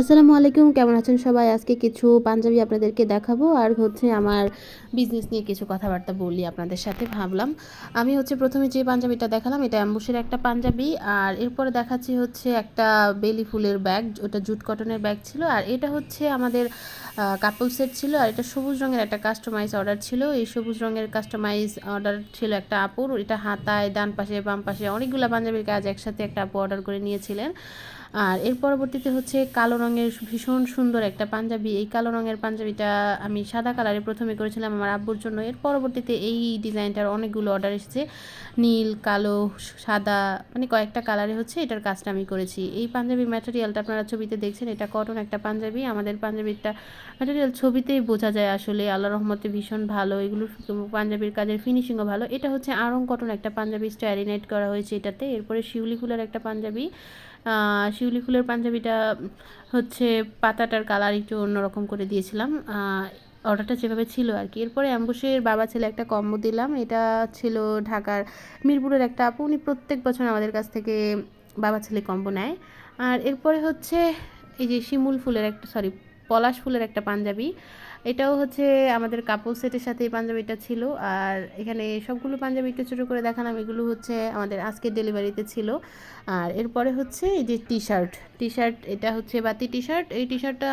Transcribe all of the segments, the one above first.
আসসালামু আলাইকুম, কেমন আছেন সবাই? আজকে কিছু পাঞ্জাবি আপনাদেরকে দেখাবো আর হচ্ছে আমার বিজনেস নিয়ে কিছু কথাবার্তা বলি আপনাদের সাথে ভাবলাম। আমি হচ্ছে প্রথমে যে পাঞ্জাবিটা দেখালাম, এটা অ্যাম্বুসের একটা পাঞ্জাবি আর এরপরে দেখাচ্ছি হচ্ছে একটা বেলি ফুলের ব্যাগ, ওটা জুট কটনের ব্যাগ ছিল আর এটা হচ্ছে আমাদের কাপল সেট ছিল আর এটা সবুজ রঙের একটা কাস্টমাইজ অর্ডার ছিল। এই সবুজ রঙের কাস্টমাইজ অর্ডার ছিল একটা আপুর, এটা হাতায়, ডান পাশে, বাম পাশে অনেকগুলো পাঞ্জাবির কাজ একসাথে একটা আপু অর্ডার করে নিয়েছিলেন। আর এর পরবর্তীতে হচ্ছে কালো রঙের ভীষণ সুন্দর একটা পাঞ্জাবি। এই কালো রঙের পাঞ্জাবিটা আমি সাদা কালারে প্রথমে করেছিলাম আমার আব্বুর জন্য। এর পরবর্তীতে এই ডিজাইনটার অনেকগুলো অর্ডার এসেছে। নীল, কালো, সাদা মানে কয়েকটা কালারে হচ্ছে এটার কাজটা আমি করেছি। এই পাঞ্জাবির ম্যাটেরিয়ালটা আপনারা ছবিতে দেখছেন, এটা কটন একটা পাঞ্জাবি। আমাদের পাঞ্জাবিটা ম্যাটেরিয়াল ছবিতেই বোঝা যায় আসলে। আল্লাহ রহমতে ভীষণ ভালো, এগুলো পাঞ্জাবির কাজের ফিনিশিংও ভালো। এটা হচ্ছে আরং কটন একটা পাঞ্জাবি স্টাইরিনেট করা হয়েছে এটাতে। এরপরে শিউলি ফুলের একটা পাঞ্জাবি। শিউলি ফুলের পাঞ্জাবিটা হচ্ছে পাতাটার কালার একটু অন্যরকম করে দিয়েছিলাম। অর্ডারটা যেভাবে ছিল আর কি। এরপরে অ্যাম্বুসের বাবা ছেলে একটা কম্বো দিলাম। এটা ছিল ঢাকার মিরপুরের একটা আপু। উনি প্রত্যেক বছর আমাদের কাছ থেকে বাবা ছেলে কম্বো নেয়। আর এরপরে হচ্ছে এই যে শিমুল ফুলের একটা সরি পলাশ ফুলের একটা পাঞ্জাবি। এটাও হচ্ছে আমাদের কাপড় সেটের সাথে এই পাঞ্জাবিটা ছিল। আর এখানে সবগুলো পাঞ্জাবি একটু ছোটো করে দেখালাম। এগুলো হচ্ছে আমাদের আজকের ডেলিভারিতে ছিল। আর এরপরে হচ্ছে এই যে টি শার্ট টি শার্ট এটা হচ্ছে বাতি টি শার্ট এই টি শার্টটা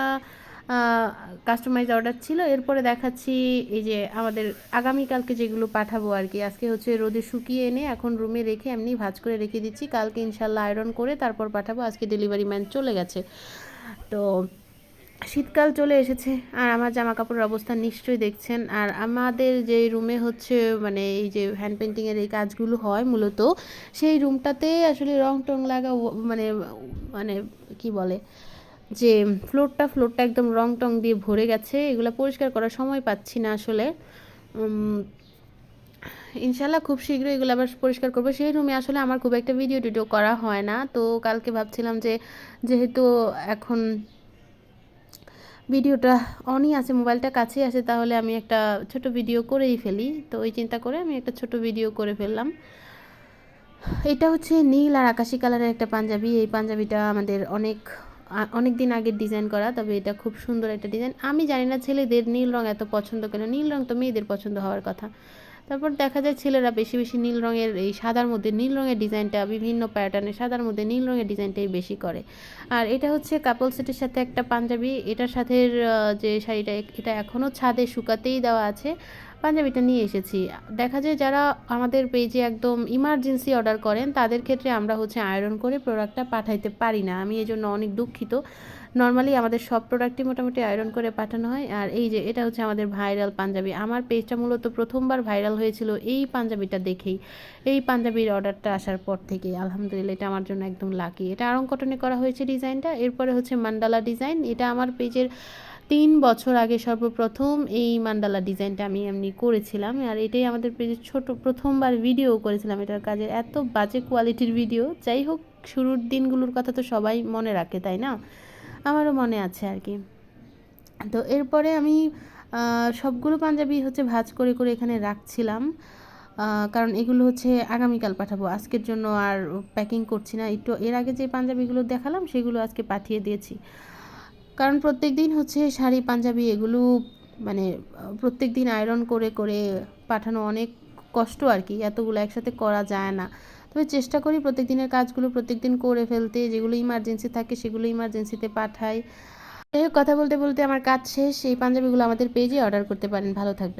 কাস্টমাইজ অর্ডার ছিল। এরপরে দেখাচ্ছি এই যে আমাদের আগামীকালকে যেগুলো পাঠাবো আর কি। আজকে হচ্ছে রোদে শুকিয়ে এনে এখন রুমে রেখে এমনি ভাজ করে রেখে দিচ্ছি। কালকে ইনশাল্লাহ আয়রন করে তারপর পাঠাবো। আজকে ডেলিভারি ম্যান চলে গেছে। তো শীতকাল চলে এসেছে আর আমার জামা কাপড়ের অবস্থা নিশ্চয়ই দেখছেন। আর আমাদের যে রুমে হচ্ছে মানে এই যে হ্যান্ড পেন্টিংয়ের এই কাজগুলো হয় মূলত, সেই রুমটাতে আসলে রং টং লাগা মানে মানে কি বলে, যে ফ্লোরটা ফ্লোরটা একদম রং টং দিয়ে ভরে গেছে, এগুলো পরিষ্কার করার সময় পাচ্ছি না আসলে। ইনশাল্লাহ খুব শীঘ্রই এগুলো আবার পরিষ্কার করব। সেই রুমে আসলে আমার খুব একটা ভিডিও টিডিও করা হয় না। তো কালকে ভাবছিলাম যে, যেহেতু এখন ভিডিওটা অনই আছে, মোবাইলটা কাছেই আছে, তাহলে আমি একটা ছোট ভিডিও করেই ফেলি। তো ওই চিন্তা করে আমি একটা ছোট ভিডিও করে ফেললাম। এটা হচ্ছে নীল আর আকাশি কালারের একটা পাঞ্জাবি। এই পাঞ্জাবিটা আমাদের অনেক অনেক দিন আগের ডিজাইন করা, তবে এটা খুব সুন্দর একটা ডিজাইন। আমি জানি না ছেলেদের নীল রং এত পছন্দ কেন? নীল রং তো মেয়েদের পছন্দ হওয়ার কথা। তারপর দেখা যায় ছেলেরা বেশি বেশি নীল রঙের এই সাদার মধ্যে নীল রঙের ডিজাইনটা, বিভিন্ন প্যাটার্নে সাদার মধ্যে নীল রঙের ডিজাইনটাই বেশি করে। আর এটা হচ্ছে কাপল সেটের সাথে একটা পাঞ্জাবি, এটার সাথে যে শাড়িটা, এটা এখনও ছাদে শুকাতেই দেওয়া আছে। পাঞ্জাবিটা নিয়ে এসেছি। দেখা যায় যারা আমাদের পেজে একদম ইমার্জেন্সি অর্ডার করেন, তাদের ক্ষেত্রে আমরা হচ্ছে আয়রন করে প্রোডাক্টটা পাঠাইতে পারি না। আমি এই জন্য অনেক দুঃখিত। নর্মালি আমাদের সব প্রোডাক্টই মোটামুটি আয়রন করে পাঠানো হয়। আর এই যে এটা হচ্ছে আমাদের ভাইরাল পাঞ্জাবি। আমার পেজটা মূলত প্রথমবার ভাইরাল হয়েছিল এই পাঞ্জাবিটা দেখেই। এই পাঞ্জাবির অর্ডারটা আসার পর থেকে আলহামদুলিল্লাহ, এটা আমার জন্য একদম লাকি এটা আরং কটনে করা হয়েছে ডিজাইনটা এরপরে হচ্ছে মান্ডালা ডিজাইন এটা আমার পেজের তিন বছর আগে সর্বপ্রথম এই মান্ডালা ডিজাইনটা আমি এমনি করেছিলাম। আর এটাই আমাদের পেজে ছোট, প্রথমবার ভিডিও করেছিলাম এটার কাজের এত বাজে কোয়ালিটির ভিডিও যাই হোক, শুরুর দিনগুলোর কথা তো সবাই মনে রাখে, তাই না? আমারও মনে আছে আর কি। তো এরপরে আমি সবগুলো পাঞ্জাবি হচ্ছে ভাজ করে করে এখানে রাখছিলাম। কারণ এগুলো হচ্ছে আগামীকাল পাঠাবো। আজকের জন্য আর প্যাকিং করছি না। একটু এর আগে যে পাঞ্জাবিগুলো দেখালাম, সেগুলো আজকে পাঠিয়ে দিয়েছি। কারণ প্রত্যেক দিন হচ্ছে শাড়ি, পাঞ্জাবি এগুলো মানে প্রত্যেক দিন আয়রন করে করে পাঠানো অনেক কষ্ট আর কি। এতগুলো একসাথে করা যায় না। তবে চেষ্টা করি প্রত্যেক দিনের কাজগুলো প্রত্যেক দিন করে ফেলতে, যেগুলো ইমার্জেন্সি থাকে সেগুলো ইমার্জেন্সিতে পাঠাই। যাই হোক, কথা বলতে বলতে আমার কাজ শেষ। এই পাঞ্জাবিগুলো আমাদের পেজে অর্ডার করতে পারেন। ভালো থাকবে